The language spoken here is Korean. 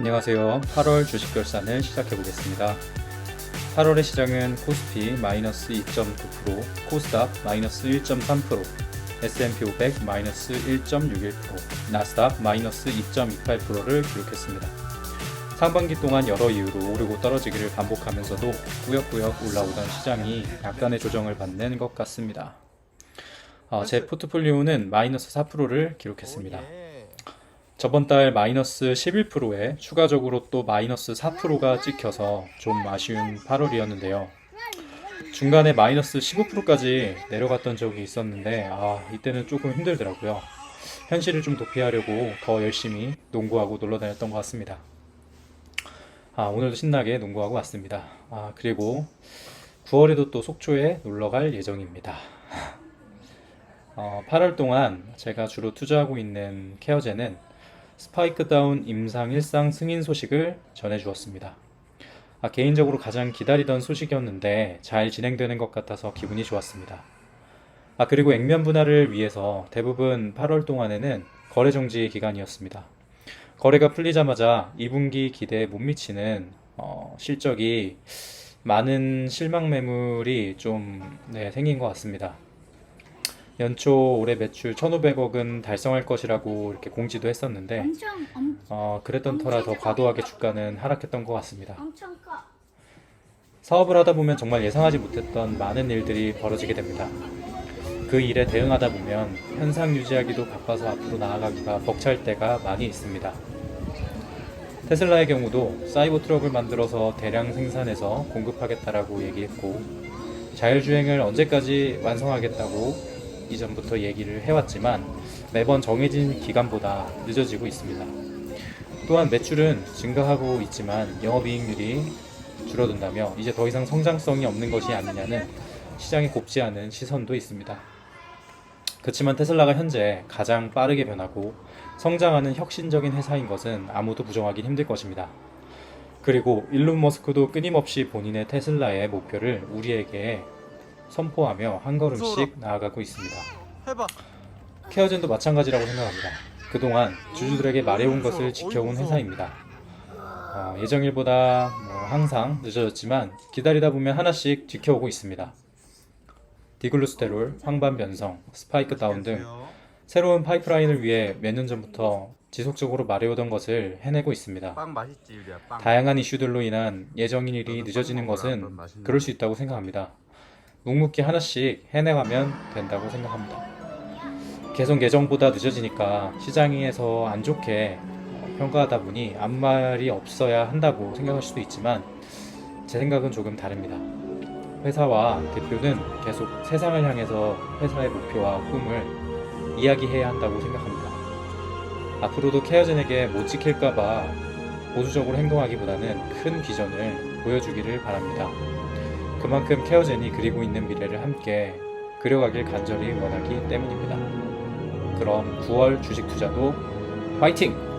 안녕하세요. 8월 주식 결산을 시작해 보겠습니다. 8월의 시장은 코스피 마이너스 2.9%, 코스닥 마이너스 1.3%, S&P 500 마이너스 1.61%, 나스닥 마이너스 2.28%를 기록했습니다. 상반기 동안 여러 이유로 오르고 떨어지기를 반복하면서도 꾸역꾸역 올라오던 시장이 약간의 조정을 받는 것 같습니다. 어, 제 포트폴리오는 마이너스 4%를 기록했습니다. 저번 달 마이너스 11%에 추가적으로 또 마이너스 4%가 찍혀서 좀 아쉬운 8월이었는데요. 중간에 마이너스 15%까지 내려갔던 적이 있었는데, 아, 이때는 조금 힘들더라고요. 현실을 좀 도피하려고 더 열심히 농구하고 놀러 다녔던 것 같습니다. 아, 오늘도 신나게 농구하고 왔습니다. 아, 그리고 9월에도 또 속초에 놀러 갈 예정입니다. 어, 8월 동안 제가 주로 투자하고 있는 케어제는 스파이크 다운 임상 일상 승인 소식을 전해주었습니다. 아, 개인적으로 가장 기다리던 소식이었는데 잘 진행되는 것 같아서 기분이 좋았습니다. 아, 그리고 액면 분할을 위해서 대부분 8월 동안에는 거래 정지 기간이었습니다. 거래가 풀리자마자 2분기 기대에 못 미치는 어, 실적이 많은 실망 매물이 좀 네, 생긴 것 같습니다. 연초 올해 매출 1,500억은 달성할 것이라고 이렇게 공지도 했었는데 엄청 엄, 어, 그랬던 터라 더 과도하게 주가는 하락했던 것 같습니다. 엄청 커. 사업을 하다 보면 정말 예상하지 못했던 많은 일들이 벌어지게 됩니다. 그 일에 대응하다 보면 현상 유지하기도 바빠서 앞으로 나아가기가 벅찰 때가 많이 있습니다. 테슬라의 경우도 사이버 트럭을 만들어서 대량 생산해서 공급하겠다라고 얘기했고 자율주행을 언제까지 완성하겠다고 이전부터 얘기를 해왔지만 매번 정해진 기간보다 늦어지고 있습니다. 또한 매출은 증가하고 있지만 영업이익률이 줄어든다며 이제 더 이상 성장성이 없는 것이 아니냐는 시장이 곱지 않은 시선도 있습니다. 그렇지만 테슬라가 현재 가장 빠르게 변하고 성장하는 혁신적인 회사인 것은 아무도 부정하기 힘들 것입니다. 그리고 일론 머스크도 끊임없이 본인의 테슬라의 목표를 우리에게 선포하며 한 걸음씩 나아가고 있습니다. 해봐. 케어젠도 마찬가지라고 생각합니다. 그동안 주주들에게 말해온 것을 지켜온 회사입니다. 어, 예정일보다 뭐 항상 늦어졌지만 기다리다 보면 하나씩 지켜오고 있습니다. 디글루스테롤, 황반 변성, 스파이크 다운 등 새로운 파이프라인을 위해 몇 년 전부터 지속적으로 말해오던 것을 해내고 있습니다. 다양한 이슈들로 인한 예정일 일이 늦어지는 것은 그럴 수 있다고 생각합니다. 묵묵히 하나씩 해내가면 된다고 생각합니다. 개선 예정보다 늦어지니까 시장에서 안 좋게 평가하다 보니 아무 말이 없어야 한다고 생각할 수도 있지만 제 생각은 조금 다릅니다. 회사와 대표는 계속 세상을 향해서 회사의 목표와 꿈을 이야기해야 한다고 생각합니다. 앞으로도 케어젠에게 못 지킬까봐 보수적으로 행동하기보다는 큰 비전을 보여주기를 바랍니다. 그만큼 케어젠이 그리고 있는 미래를 함께 그려가길 간절히 원하기 때문입니다. 그럼 9월 주식 투자도 화이팅!